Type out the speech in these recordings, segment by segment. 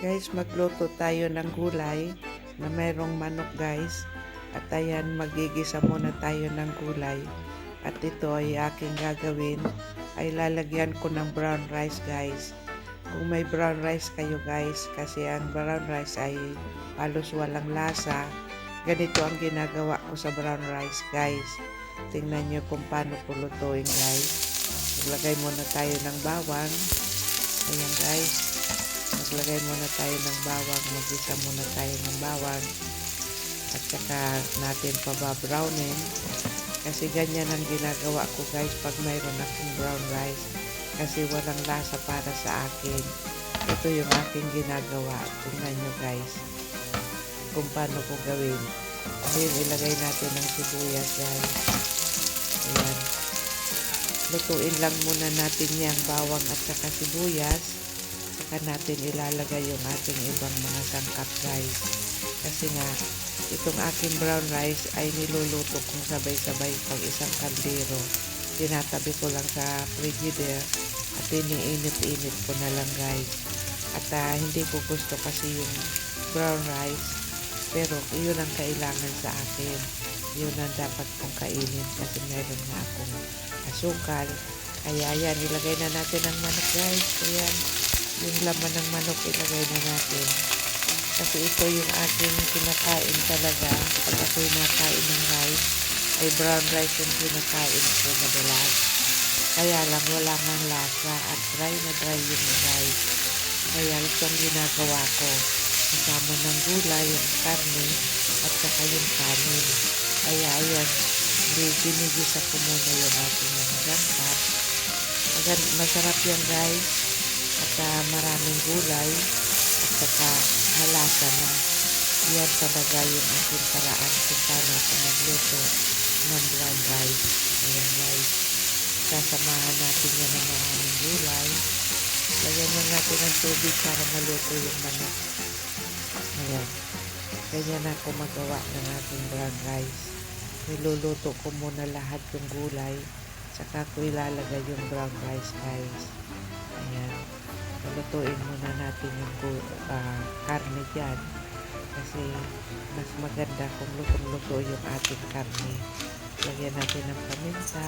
Guys, magluto tayo ng gulay na mayroong manok guys. At ayan, magigisa muna tayo ng gulay. At ito ay aking gagawin. Ay lalagyan ko ng brown rice guys. Kung may brown rice kayo guys, kasi ang brown rice ay halos walang lasa. Ganito ang ginagawa ko sa brown rice guys. Tingnan nyo kung paano ko lutuin guys. Maglagay muna tayo ng bawang. Ayan guys. Maglagay muna tayo ng bawang. Magisa muna tayo ng bawang. At saka natin pababrownin. Kasi ganyan ang ginagawa ko guys pag mayroon akong brown rice. Kasi walang lasa para sa akin. Ito yung aking ginagawa. Tingnan nyo guys. Kung paano ko gawin. Ngayon ilagay natin ng sibuyas guys. Ayan. Lutuin lang muna natin yung bawang at saka sibuyas. Saka natin ilalagay yung ating ibang mga sangkap guys. Kasi nga, itong aking brown rice ay niluluto kong sabay-sabay pag isang kaldero. Tinatabi ko lang sa frigidaire at iniinit-init ko na lang guys. At ah, hindi ko gusto kasi yung brown rice. Pero yun ang kailangan sa akin. Yun ang dapat kong kainin kasi meron nga akong asukal. Kaya ayan, ilagay na natin ang manok guys. Ayan, yung laman ng manok ilagay na natin. Kasi ito yung aking kinakain talaga. Pag ako'y nakain ng rice, ay brown rice yung kinakain ko madalas. Kaya lang wala ngang lasa at dry na dry yung rice. Kaya ito ang ginagawa ko. Kasama ng gulay, yung karne, at saka yung kanin. Kaya ayan, ginigisa ko muna yung ating mga gangkat. Masarap yan guys. At ah, maraming gulay. At saka malasa na. Yan talaga yung aking paraan kung paano ako magluto ng brown rice. Ayan guys. Sasamahan natin yan ng maraming gulay. Lagyan lang natin ng tubig para maluto yung manok. Ayan. Ganyan ako magawa ng ating brown rice. Niluluto ko muna lahat yung gulay. Saka ko ilalagay yung brown rice guys. Ayan. Palutuin muna natin yung ah, karne dyan. Kasi mas maganda kung lutong-luto yung ating karne. Lagyan natin ng paminta.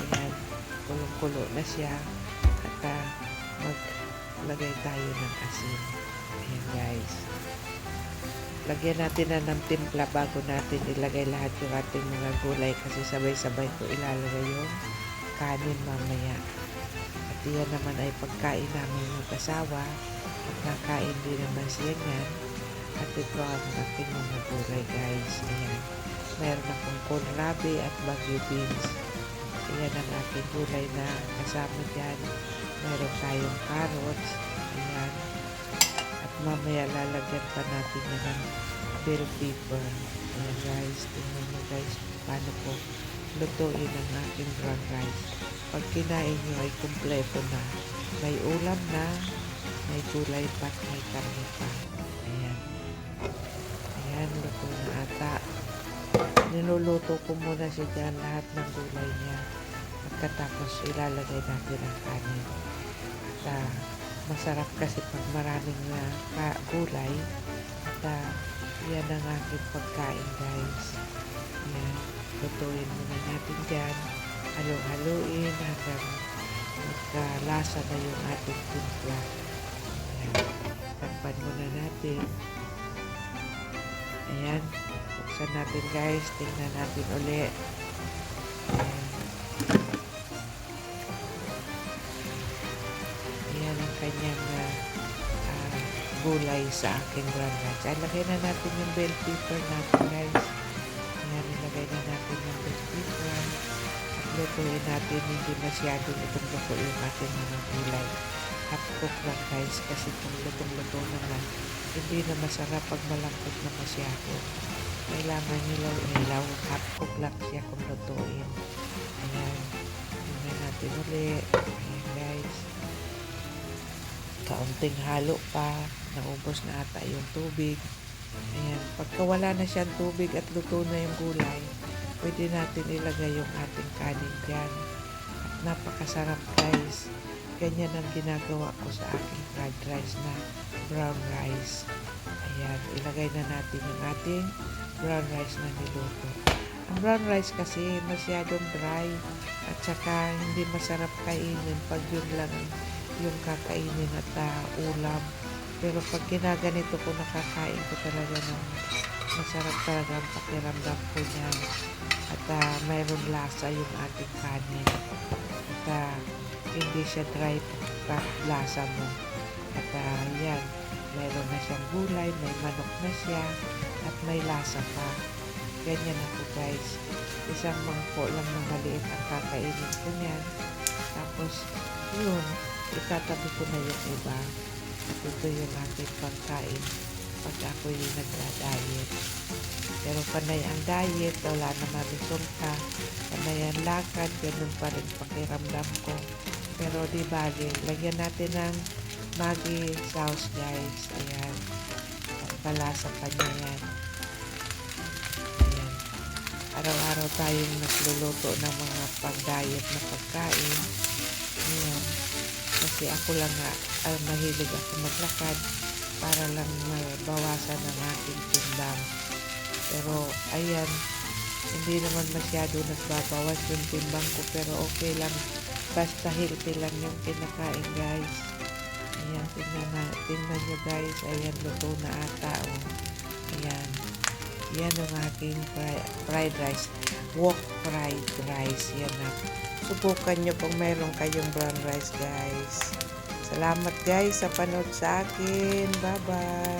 Ayan. Kulong-kulo na siya. At ah, maglagay tayo ng asin. Ayan guys. Lagyan natin na ng timpla bago natin ilagay lahat yung ating mga gulay kasi sabay-sabay ko ilalagay yung kanin mamaya. At yan naman ay pagkain namin yung kasawa at nakain din naman siya niyan. At ito ang ating mga gulay guys. Ayan. Meron akong kohlrabi at bagyo beans. Ayan ang aking gulay na kasama dyan. Meron tayong carrots. Ayan. At mamaya lalagyan pa natin ng bell pepper. Ayan guys, tingnan nyo guys paano ko lutuin ang aking brown rice. Pag kinain nyo ay kumpleto na. May ulam na, may gulay pa, may karne pa. Ayan. Ayan, luto na ata. Niluluto ko muna siya dyan lahat ng gulay niya. Pagkatapos ilalagay natin ang kanin. At ah, masarap kasi pag maraming na ka- gulay. At ah, yan ang aking pagkain guys. Yan. Lutuin muna natin dyan. Halo-haloin hanggang magkalasa na yung ating timpla. Takpan muna natin. Ayan. Buksan natin guys. Tingnan natin ulit. Ayan. Ayan ang kanyang ah, ah, gulay sa aking brown rice. Ay, lagay na natin yung bell pepper natin guys. Lutuin natin hindi masyadong itong-luto yung ating mga gulay. Half cook lang guys kasi kung lutong-luto naman, hindi na masarap pag malangkot na masyado. Kailangan nilaw-nilaw. Half cook lang siya kung lutuin. Ayan. Tingnan natin ulit. Ayan guys kaunting halo pa, naubos na ata yung tubig. Ayan, pagka wala na siyang tubig at luto na yung gulay, pwede natin ilagay yung ating kanin dyan. At napakasarap guys. ganyan ang ginagawa ko sa aking fried rice na brown rice. Ayan, ilagay na natin yung ating brown rice na niluto. Ang brown rice kasi masyadong dry at saka hindi masarap kainin pag yun lang yung kakainin at ah, ulam. Pero pag ginaganito ko, nakakain ko talaga ng masarap talaga ang pakiramdam ko niyan. At ah, mayroon lasa yung ating kanin. At ah, hindi siya dry pag lasa mo. At ah, yan, mayroon na siyang gulay, may manok na siya, at may lasa pa. Ganyan ako guys. Isang mangko lang na maliit ang kakainin ko niyan. Tapos, yun, itatabi ko na yung iba. Ito yung aking pagkain pag ako yung nagda-diet. Pero panay ang diet, wala naman resulta. Panay ang lakad, ganun pa rin pakiramdam ko. Pero di bali, lagyan natin ng Maggi sauce guys. Ayan. At palasa pa niya yan. Ayan. Araw-araw tayong nagluluto ng mga pang-diet na pagkain. Ayan. Kasi ako lang nga, ah, mahilig ako maglakad para lang mabawasan ang aking timbang. Pero, ayan, hindi naman masyado nagbabawas yung timbang ko pero okay lang. Basta healthy lang yung kinakain guys. Ayan, tingnan, na, tingnan nyo guys. Ayan, luto na ata. Oh. Ayan. Yan ang aking fri- fried rice. Wok fried rice. Yan na. Subukan nyo kung mayroon kayong brown rice guys. Salamat guys sa panood sa akin. Bye-bye.